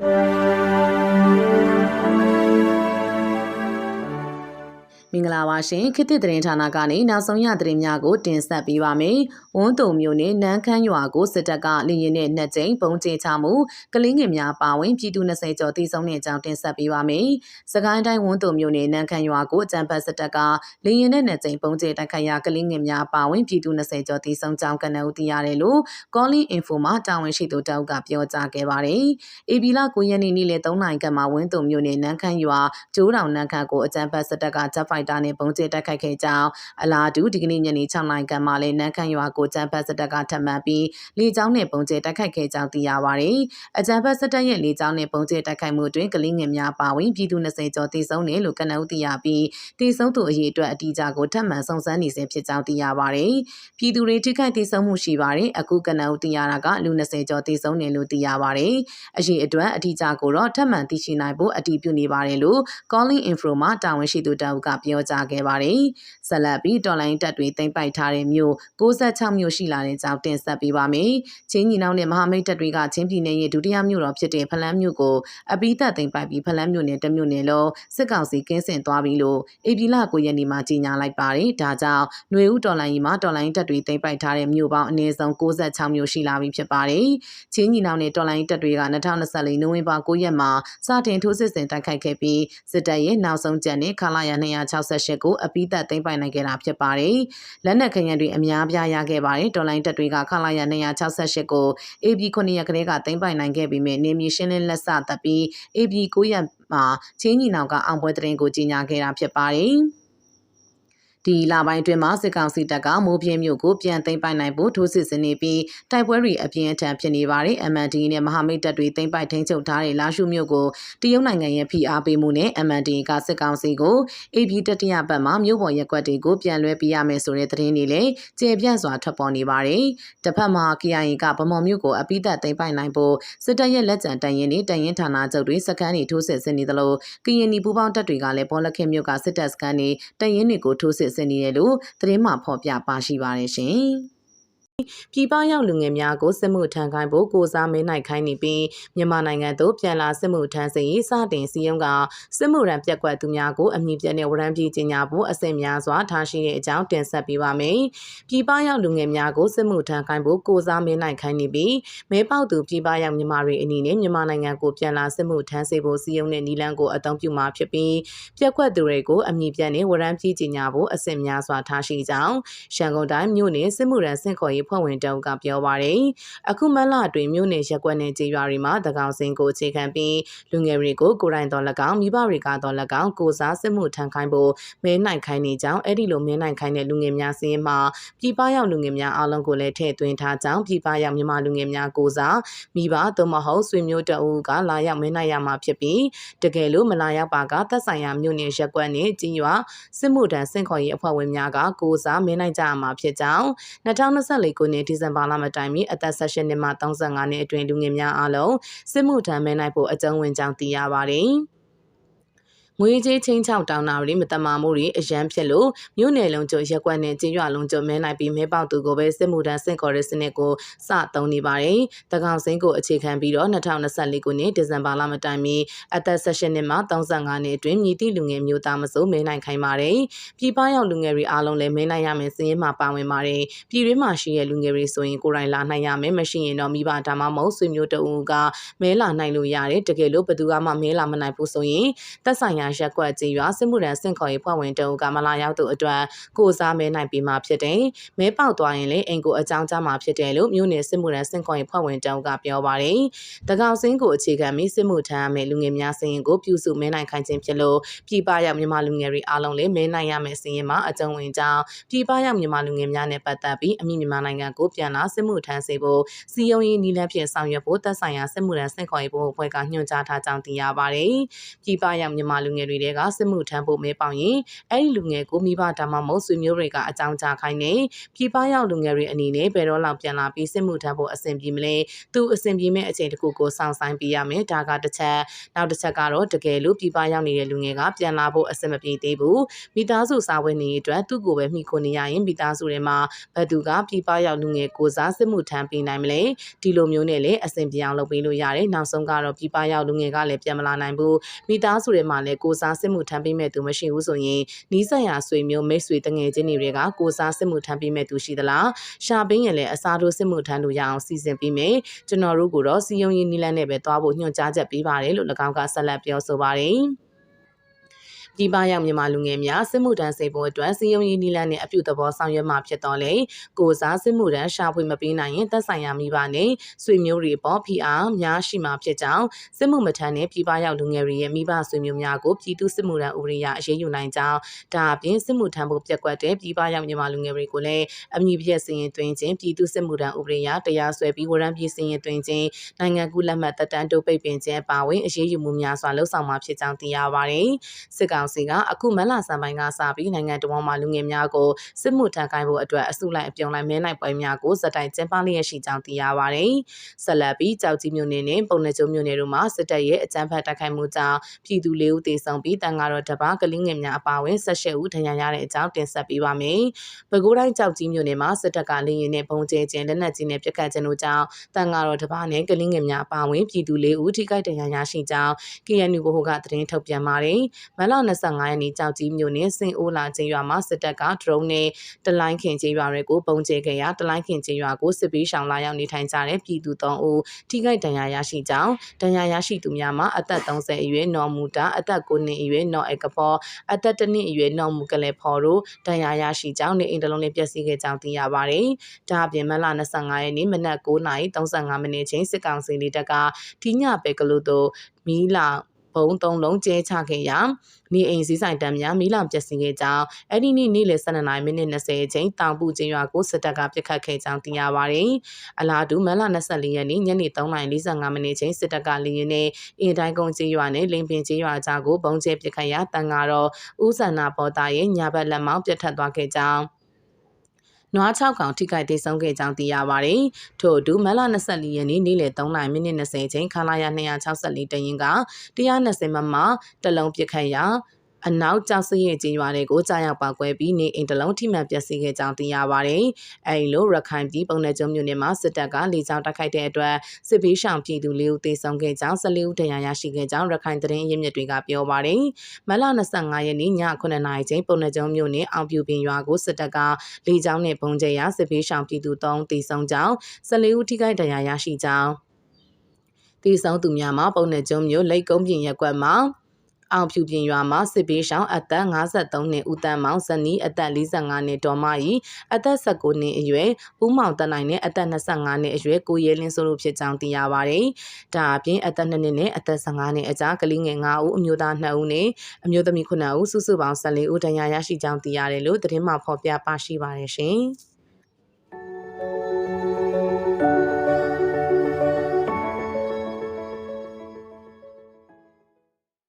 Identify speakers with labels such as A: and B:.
A: you မင်္ဂလာပါရှင်ခေတ်သစ်သတင်းဌာနကနေနောက်ဆုံးရသတင်းများကိုတင်ဆက်ပေးပါမယ်။ဝန်းတုံမျိုးနဲ့နန်းခမ်းရွာကိုစစ်တပ်ကလင်းရင်နဲ့နှစ်ကြိမ်ပုံကျင်းချမှုကလင်းငယ်များပါဝင်ပြည်သူ20ကျော်တိစုံတဲ့အကြောင်းတင်ဆက်ပေးပါမယ်။စကိုင်းတိုင်းဝန်းတုံမျိုးနဲ့နန်းခမ်းရွာကိုအကြံဖတ်စစ်တပ်ကလင်းရင်နဲ့နှစ်ကြိမ်ပုံကျင်းတိုက်ခိုက်ရာကလင်းငယ်များပါဝင်ပြည်သူ20ကျော်တိစုံကြောင်းကနဦးသိရတယ်လို့ Calling Info မှာတာဝန်ရှိသူတောက်ကပြောကြားခဲ့ပါတယ်။ AB လ9ရက်နေ့နေ့လယ်3နာရီခန့်မှာဝန်းတုံမျိုးနဲ့နန်းခမ်းရွာကျိုးတောင်နန်းခမ်းကိုအကြံဖတ်စစ်တပ်ကဂျက်ဖိုက်တာနဲ့ပုံကျဲတိုက်ခိုက်ခဲ့ကြောင်းအလားတူဒီကနေ့ညနေ6နာရီခန့်မှာလည်းနန်းခမ်းရွာကိုဂျမ်ဖတ်စစ်တပ်ကထပ်မံပြီးလေကြောင်းနဲ့ပုံကျဲတိုက်ခိုက်ခဲ့ကြောင်းသိရပါတယ်။အကြံဖတ်စစ်တပ်ရဲ့လေကြောင်းနဲ့ပုံကျဲတိုက်ခိုက်မှုတွင်ကလေးငယ်များပါဝင်ပြည်သူ20ကျော်တေဆုံးတယ်လို့ကနအုပ်သိရပြီးတေဆုံးသူအရေအတွက်အတိအကျကိုထပ်မံစုံစမ်းနေစဉ်ဖြစ်ကြောင်းသိရပါတယ်။ပြည်သူတွေထိခိုက်တေဆုံးမှုရှိပါတယ်။အခုကနအုပ်သိရတာကလူ20ကျော်တေဆုံးတယ်လို့သိရပါတယ်။အရေအတွက်အတိအကျကိုတော့ထပ်မံသိရှိနိုင်ဖို့အတည်ပြုနေပါတယ်လို့ Calling Info မှာတာဝန်ရှိသူတအုပ်ကပြောကြားခဲ့ပါတယ်။ဆက်လက်ပြီးတော်လိုင်းတပ်တွေတင်ပိုက်ထားတဲ့မြို့66မြို့ရှိလာတဲ့ကြောင်းတင်ဆက်ပေးပါမယ်။ချင်းညီနောင်နဲ့မဟာမိတ်တပ်တွေကချင်းပြည်နယ်ရဲ့ဒုတိယမြို့တော်ဖြစ်တဲ့ဖလန်းမြို့ကိုအပိသက်တင်ပိုက်ပြီးဖလန်းမြို့နယ်တမြို့နယ်လုံးစစ်ကောင်စီကင်းစင်သွားပြီလို့အေပီလာ9ရက်နေ့မှာကြေညာလိုက်ပါတယ်။ဒါကြောင့်ຫນွေဦးတော်လိုင်းကြီးမှာတော်လိုင်းတပ်တွေတင်ပိုက်ထားတဲ့မြို့ပေါင်းအနည်းဆုံး66မြို့ရှိလာပြီဖြစ်ပါတယ်။ချင်းညီနောင်နဲ့တော်လိုင်းတပ်တွေက2024နိုဝင်ဘာ9ရက်မှာစတင်ထိုးစစ်ဆင်တိုက်ခိုက်ခဲ့ပြီးစစ်တပ်ရဲ့နောက်ဆုံးကြံနဲ့ခလာရ268ကိုအပိသက်သိမ်းပိုင်နိုင်ခဲ့တာဖြစ်ပါတယ်။လက်နက်ခရံတွေအများပြားရခဲ့ပါတယ်။တော်လိုင်းတပ်တွေကခလာရ268ကို AB 9ရက်ကလေးကသိမ်းပိုင်နိုင်ခဲ့ပြီးမြနေမြေရှင်းလင်းလက်စတပ်ပြီး AB 9ရက်မှာချင်းညီနောင်ကအောင်ပွဲတရင်ကိုကြီးညာခဲ့တာဖြစ်ပါတယ်။ ဒီလပိုင်းအတွင်းမှာစစ်ကောင်စီတပ်ကမိုးပြင်းမြို့ကိုပြန်သိမ်းပိုက်နိုင်ဖို့ထိုးစစ်ဆင်နေပြီးတိုက်ပွဲတွေအပြင်းအထန်ဖြစ်နေပါတယ်။ MND နဲ့မဟာမိတ်တပ်တွေသိမ်းပိုက်ထိန်းချုပ်ထားတဲ့လာရှုမြို့ကိုတရုတ်နိုင်ငံရဲ့ဖိအားပေးမှုနဲ့ MND ကစစ်ကောင်စီကို AB တတိယပတ်မှာမြို့ပေါ်ရက်ကွက်တွေကိုပြန်လွှဲပေးရမယ်ဆိုတဲ့သတင်းတွေလည်းကျေပြန့်စွာထွက်ပေါ်နေပါတယ်။တစ်ဖက်မှာ KIA ကဗမော်မြို့ကိုအပိသက်သိမ်းပိုက်နိုင်ဖို့စစ်တပ်ရဲ့လက်ကျန်တန်ရင်တွေတန်ရင်ဌာနချုပ်တွေစခန်းတွေထိုးစစ်ဆင်နေသလိုကရင်နီပူးပေါင်းတပ်တွေကလည်းပေါ်လက်ခင်မြို့ကစစ်တပ်စခန်းတွေတန်ရင်တွေကိုထိုးစစ်ဆင်နေတယ်လို့သတင်းမှဖော်ပြပါရှိပါတယ်ရှင်။ ပြည်ပရောက်လူငယ်များကိုစစ်မှုထမ်းခိုင်းဖို့ကိုစားမင်းနိုင်ခိုင်းနေပြီးမြန်မာနိုင်ငံသို့ပြန်လာစစ်မှုထမ်းစဉ်စတင်စီရင်ကစစ်မှုရန်ပြက်ကွက်သူများကိုအမည်ပြတဲ့ဝရမ်းပြည်ကြီးညာဖို့အဆင့်များစွာထားရှိတဲ့အကြောင်းတင်ဆက်ပေးပါမယ်။ပြည်ပရောက်လူငယ်များကိုစစ်မှုထမ်းခိုင်းဖို့ကိုစားမင်းနိုင်ခိုင်းနေပြီးမဲပေါက်သူပြည်ပရောက်မြန်မာတွေအနေနဲ့မြန်မာနိုင်ငံကိုပြန်လာစစ်မှုထမ်းစေဖို့စီရင်တဲ့နီလန်းကိုအသုံးပြုမှာဖြစ်ပြီးပြက်ကွက်သူတွေကိုအမည်ပြတဲ့ဝရမ်းပြည်ကြီးညာဖို့အဆင့်များစွာထားရှိကြောင်းရန်ကုန်တိုင်းမြို့နယ်စစ်မှုရန်စင့်ခေါ်ရေးဖွဲ့ဝင်တအုပ်ကပြောပါရယ်အခုမလအတွင်းမြို့နယ်ရက်ကွက်နယ်ကြေးရွာတွေမှာတကောင်စင်ကိုအခြေခံပြီးလူငယ်တွေကိုကိုရိုင်းတော်၎င်းမိဘတွေကတော့၎င်းကိုစားစစ်မှုထမ်းခိုင်းဖို့မဲနိုင်ခိုင်းနေကြောင်းအဲ့ဒီလိုမဲနိုင်ခိုင်းတဲ့လူငယ်များစင်းမှာပြည်ပရောက်လူငယ်များအားလုံးကိုလည်းထည့်သွင်းထားကြောင်းပြည်ပရောက်မြန်မာလူငယ်များကိုစားမိဘသို့မဟုတ်ဆွေမျိုးတအုပ်ကလာရောက်မဲနိုင်ရမှာဖြစ်ပြီးတကယ်လို့မလာရောက်ပါကသက်ဆိုင်ရာမြို့နယ်ရက်ကွက်နဲ့ကြီးရွာစစ်မှုထမ်းစင့်ခေါ်ရေးအဖွဲ့ဝင်များကကိုစားမဲနိုင်ကြရမှာဖြစ်ကြောင်း2024ခုနှစ်ဒီဇင်ဘာလမတိုင်မီအသက်16နှစ်မှ35နှစ်အတွင်းလူငယ်များအားလုံးစစ်မှုထမ်းမဲနိုင်ဖို့အကြုံဝင်ကြောင်းသိရပါတယ်။ ငွေကြေးချင်းချောက်တောင်းတာတွေမတမာမှုတွေအရန်ဖြစ်လို့မြို့နယ်လုံးကျရက်ကွက်နဲ့ကျေးရွာလုံးကျမဲနိုင်ပြီးမဲပေါက်သူကိုပဲစစ်မှုထမ်းစင်ခေါ်တဲ့စနစ်ကိုစသုံးနေပါတယ်။တကောင်စင်းကိုအခြေခံပြီးတော့2024ခုနှစ်ဒီဇင်ဘာလမတိုင်မီအသက်16နှစ်မှ35နှစ်အတွင်းမြည်သည့်လူငယ်မျိုးသားမစိုးမဲနိုင်ခိုင်းပါတယ်။ပြည်ပရောက်လူငယ်တွေအားလုံးလည်းမဲနိုင်ရမယ်စည်ရင်မှာပါဝင်ပါတယ်။ပြည်တွင်းမှာရှိတဲ့လူငယ်တွေဆိုရင်ကိုယ်တိုင်လာနိုင်ရမယ်မရှိရင်တော့မိဘဒါမှမဟုတ်ဆွေမျိုးတဦးကမဲလာနိုင်လို့ရတယ်။တကယ်လို့ဘယ်သူမှမဲလာမနိုင်ဘူးဆိုရင်သက်ဆိုင်ရာရက်ကွက်ကြီးရွာစစ်မှုရန်စင့်ခေါ်ရေးဖွဲ့ဝင်တုံးကမလာရောက်သူအတွက်ကိုစားမဲနိုင်ပြီးမှဖြစ်တယ်။မဲပေါက်သွားရင်လည်းအိမ်ကိုအကြောင်းကြားမှာဖြစ်တယ်လို့မြို့နယ်စစ်မှုရန်စင့်ခေါ်ရေးဖွဲ့ဝင်တုံးကပြောပါတယ်။တကောင်စင်းကိုအခြေခံပြီးစစ်မှုထမ်းရမယ့်လူငယ်များစရင်ကိုပြုစုမဲနိုင်ခိုင်းခြင်းဖြစ်လို့ပြည်ပရောက်မြန်မာလူငယ်တွေအားလုံးလည်းမဲနိုင်ရမယ့်စရင်မှာအကြုံဝင်ကြောင်းပြည်ပရောက်မြန်မာလူငယ်များနဲ့ပတ်သက်ပြီးအမိမြန်မာနိုင်ငံကိုပြန်လာစစ်မှုထမ်းစေဖို့စီယုံရေးနီလန်းဖြင့်ဆောင်ရွက်ဖို့သက်ဆိုင်ရာစစ်မှုထမ်းစင့်ခေါ်ရေးဘုတ်အဖွဲ့ကညွှန်ကြားထားကြောင်းသိရပါတယ်။ပြည်ပရောက်မြန်မာလူလူငယ်တွေတဲကစစ်မှုထမ်းဖို့မဲပေါင်ရင်အဲ့ဒီလူငယ်ကိုမိဘဒါမှမဟုတ်ဆွေမျိုးတွေကအကြောင်းကြားခိုင်းနေပြည်ပရောက်လူငယ်တွေအနေနဲ့ဘယ်တော့လောက်ပြန်လာပြီးစစ်မှုထမ်းဖို့အဆင်ပြေမလဲသူအဆင်ပြေမဲ့အချိန်တစ်ခုကိုစောင့်ဆိုင်ပေးရမယ်ဒါကတစ်ချက်နောက်တစ်ချက်ကတော့တကယ်လို့ပြည်ပရောက်နေတဲ့လူငယ်ကပြန်လာဖို့အဆင်မပြေသေးဘူးမိသားစုစာဝင်နေအတွက်သူ့ကိုပဲမိခိုနေရရင်မိသားစုတွေမှာဘယ်သူကပြည်ပရောက်လူငယ်ကိုစားစစ်မှုထမ်းပေးနိုင်မလဲဒီလိုမျိုးနဲ့လည်းအဆင်ပြေအောင်လုပ်ပေးလို့ရတယ်နောက်ဆုံးကတော့ပြည်ပရောက်လူငယ်ကလည်းပြန်မလာနိုင်ဘူးမိသားစုတွေမှာလည်းကိုစားစစ်မှုထမ်းပေးမဲ့သူမရှိဘူးဆိုရင်နီးစပ်ရာဆွေမျိုးမိတ်ဆွေတငယ်ချင်းတွေကကိုစားစစ်မှုထမ်းပေးမဲ့သူရှိသလားရှာပင်းရင်လည်းအစားထိုးစစ်မှုထမ်းလို့ရအောင်စီစဉ်ပေးမယ်ကျွန်တော်တို့ကတော့စီယုံရင်းနီလန်းနဲ့ပဲသွားဖို့ညွှန်ကြားချက်ပေးပါတယ်လို့၎င်းကဆက်လက်ပြောဆိုပါတယ် ပြည်ပရောက်မြန်မာလူငယ်များစစ်မှုထမ်းစေဖို့အတွက်စီယုံရေးနီလန်းနဲ့အပြုသဘောဆောင်ရွက်မှာဖြစ်တော်လေကိုစားစစ်မှုထမ်းရှာဖွေမပေးနိုင်ရင်သက်ဆိုင်ရာမိဘနဲ့ဆွေမျိုးတွေပေါ်ဖိအားများရှိမှာဖြစ်ကြောင်းစစ်မှုမထမ်းတဲ့ပြည်ပရောက်လူငယ်တွေရဲ့မိဘဆွေမျိုးများကိုပြည်သူစစ်မှုထမ်းဥပဒေအရအရေးယူနိုင်ကြောင်းဒါအပြင်စစ်မှုထမ်းဖို့ပြက်ကွက်တဲ့ပြည်ပရောက်မြန်မာလူငယ်တွေကိုလည်းအမည်ပြည့်စည်ရင်တွင်ချင်းပြည်သူစစ်မှုထမ်းဥပဒေအရတရားစွဲပြီးဝရမ်းပြည့်စည်ရင်တွင်ချင်းနိုင်ငံကူးလက်မှတ်တက်တန်းတိုးပိတ်ပင်ခြင်းပါဝင်အရေးယူမှုများစွာလှုပ်ဆောင်မှာဖြစ်ကြောင်းသိရပါတယ်စစ်ကောင်စီကအခုမလဆန်ပိုင်းကစပြီးနိုင်ငံတော်မှာလူငယ်များကိုစစ်မှုထမ်းခိုင်းဖို့အတွက်အစုလိုက်အပြုံလိုက်မဲနိုင်ပွဲများကိုစတိုင်ကျင်းပလျက်ရှိကြောင်းသိရပါတယ်။ဆက်လက်ပြီးကြောက်ကြီးမြို့နယ်နဲ့ပုံနှကျုံမြို့နယ်တို့မှာစစ်တပ်ရဲ့အကြမ်းဖက်တိုက်ခိုက်မှုကြောင့်ပြည်သူလေးဦးသေဆုံးပြီးတန်ဃာတော်တပါကလင်းငယ်များအပါအဝင်၁၈ဦးဒဏ်ရာရတဲ့အကြောင်းတင်ဆက်ပေးပါမယ်။ပဲခူးတိုင်းကြောက်ကြီးမြို့နယ်မှာစစ်တပ်ကလင်းရင်နဲ့ပုံကျဲခြင်းလက်နက်ကြီးနဲ့ပစ်ခတ်ခြင်းတို့ကြောင့်တန်ဃာတော်တပါနဲ့ကလင်းငယ်များအပါအဝင်ပြည်သူလေးဦးထိခိုက်ဒဏ်ရာရရှိကြောင်း KNU ဘဟုကသတင်းထုတ်ပြန်ပါတယ်။မလ25ရက်နေ့ကြောက်ကြီးမြို့နယ်စင်အိုးလာကျေးရွာမှာစစ်တပ်ကဒရုန်းနဲ့တလိုင်းခင်ကျေးရွာတွေကိုပုံကျဲခဲ့ရာတလိုင်းခင်ကျေးရွာကိုစစ်ပေးရှောင်လာရောက်နေထိုင်ကြတဲ့ပြည်သူ၃ဦးထိခိုက်ဒဏ်ရာရရှိကြောင်းဒဏ်ရာရရှိသူများမှာအသက်30အရွယ်နော်မူတာအသက်9နှစ်အရွယ်နော်အကဖောအသက်1နှစ်အရွယ်နော်မူကလေးဖော်တို့ဒဏ်ရာရရှိကြောင်းနေအိမ်တလုံးလေးပျက်စီးခဲ့ကြောင်းသိရပါတယ်။ဒါအပြင်မလ25ရက်နေ့မနက်9:35မိနစ်ချင်းစစ်ကောင်စီလေးတပ်ကဒီညပဲကလို့တို့မီလာ ဘုံသုံးလုံးကျဲချခဲ့ရာနေအိမ်စည်းဆိုင်တမ်းများမီးလောင်ပျက်စီးခဲ့ကြောင်းအဲ့ဒီနေ့နေ့လယ်12မိနစ်20အချိန်တောင်ပူချင်းရွာကိုစစ်တပ်ကပစ်ခတ်ခဲ့ကြောင်းသိရပါတယ်။အလားတူမန်လ24ရက်နေ့ညနေ3:45မိနစ်ချိန်စစ်တပ်ကလေရင်နဲ့အင်တိုင်းကုန်းချင်းရွာနဲ့လင်းပင်ချင်းရွာကြားကိုပုံကျဲပစ်ခတ်ရာတန်ဃာတော်ဦးဆန္နာပေါ်တာရဲ့ညာဘက်လက်မောင်းပြတ်ထတ်သွားခဲ့ကြောင်း နွား6ကောင်ထိခိုက်ဒေဆုံးခဲ့ကြောင်းသိရပါတယ်။ထို့အတူမလ24ရက်နေ့နေ့လယ်3:00မိနစ်20ချိန်ခလာရ264တရင်က120မမတလုံးပစ်ခတ်ရာ အနောက်ကြောက်စရဲ့ကျင်းရွာတွေကိုကြာရောက်ပါကွဲပြီးနေအိမ်တလုံးထိမှန်ပျက်စီးခဲ့ကြောင်းသိရပါတယ်။အဲဒီလိုရခိုင်ပြည်ပုံနယ်ကျုံမြို့နယ်မှာစစ်တပ်ကလေကြောင်းတိုက်ခိုက်တဲ့အတွက်စစ်ဘေးရှောင်ပြည်သူလေးဦးသေဆုံးခဲ့ကြောင်း14ဦးဒဏ်ရာရရှိခဲ့ကြောင်းရခိုင်သတင်းရင်းမြစ်တွေကပြောပါတယ်။မလ25ရက်နေ့ည9:00နာရီချိန်ပုံနယ်ကျုံမြို့နယ်အောင်ပြူပင်ရွာကိုစစ်တပ်ကလေကြောင်းနဲ့ပုံကျဲရာစစ်ဘေးရှောင်ပြည်သူ3သေဆုံးကြောင်း14ဦးထိခိုက်ဒဏ်ရာရရှိကြောင်းသေဆုံးသူများမှာပုံနယ်ကျုံမြို့လိတ်ကုန်းပြင်ရက်ကွက်မှာ အောင်ဖြူပြင်ရွာမှာစစ်ဘေးရှောင်အသက်53နှစ်ဦးတန်းမောင်ဇနီးအသက်45နှစ်ဒေါ်မကြီးအသက်19နှစ်အရွယ်ဦးမောင်တနိုင်နဲ့အသက်25နှစ်အရွယ်ကိုရဲလင်းစိုးတို့ဖြစ်ကြောင်းသိရပါတယ်။ဒါအပြင်အသက်2နှစ်နဲ့အသက်15နှစ်အကြားကလေးငယ်9ဦးအမျိုးသား2ဦးနဲ့အမျိုးသမီး9ဦးစုစုပေါင်း14ဦးဒဏ်ရာရရှိကြောင်းသိရတယ်လို့သတင်းမှဖော်ပြပါရှိပါတယ်ရှင်။